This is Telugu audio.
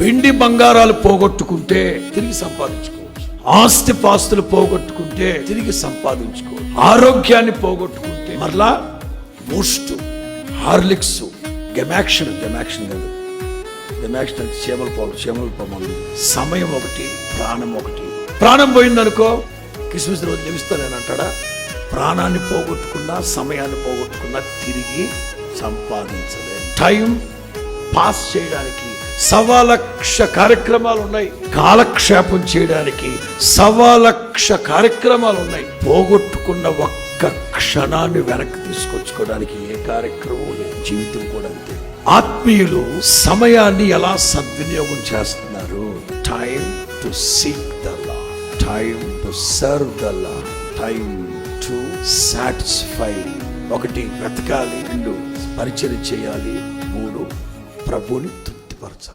వెండి బంగారాలు పోగొట్టుకుంటే తిరిగి సంపాదించుకోవచ్చు. ఆస్తి పాస్తులు పోగొట్టుకుంటే తిరిగి సంపాదించుకోవచ్చు. ఆరోగ్యాన్ని పోగొట్టుకుంటే మరలా బూస్ట్ హార్లిక్స్ గెమాక్షన్ గెమాక్షన్ కాదు. గెమాక్షన్ అంటే చీమల పాలు చీమల పొమ్మలు సమయం ఒకటి ప్రాణం ఒకటి. ప్రాణం పోయిందనుకో క్రిస్మస్ రోజు లభిస్తానని అంటాడా? ప్రాణాన్ని పోగొట్టుకున్నా సమయాన్ని పోగొట్టుకున్నా తిరిగి సంపాదించలేదు టైం పాస్ చేయడానికి సవాలక్ష కార్యక్రమాలు ఉన్నాయి కాలక్షేపం చేయడానికి సవాలక్ష కార్యక్రమాలు ఉన్నాయి పోగొట్టుకున్న ఒక్క క్షణాన్ని వెనక్కి తీసుకొచ్చుకోవడానికి ఏ కార్యక్రమం లేదు. జీవితం కూడా అంతే. ఆత్మీయులు సమయాన్ని ఎలా సద్వినియోగం చేస్తున్నారు? Time to seek the law time to serve the law time to satisfy ఒకటి వెతకాలి. రెండు పరిచయం చేయాలి. మూడు ప్రభుని తృప్తిపరచాలి.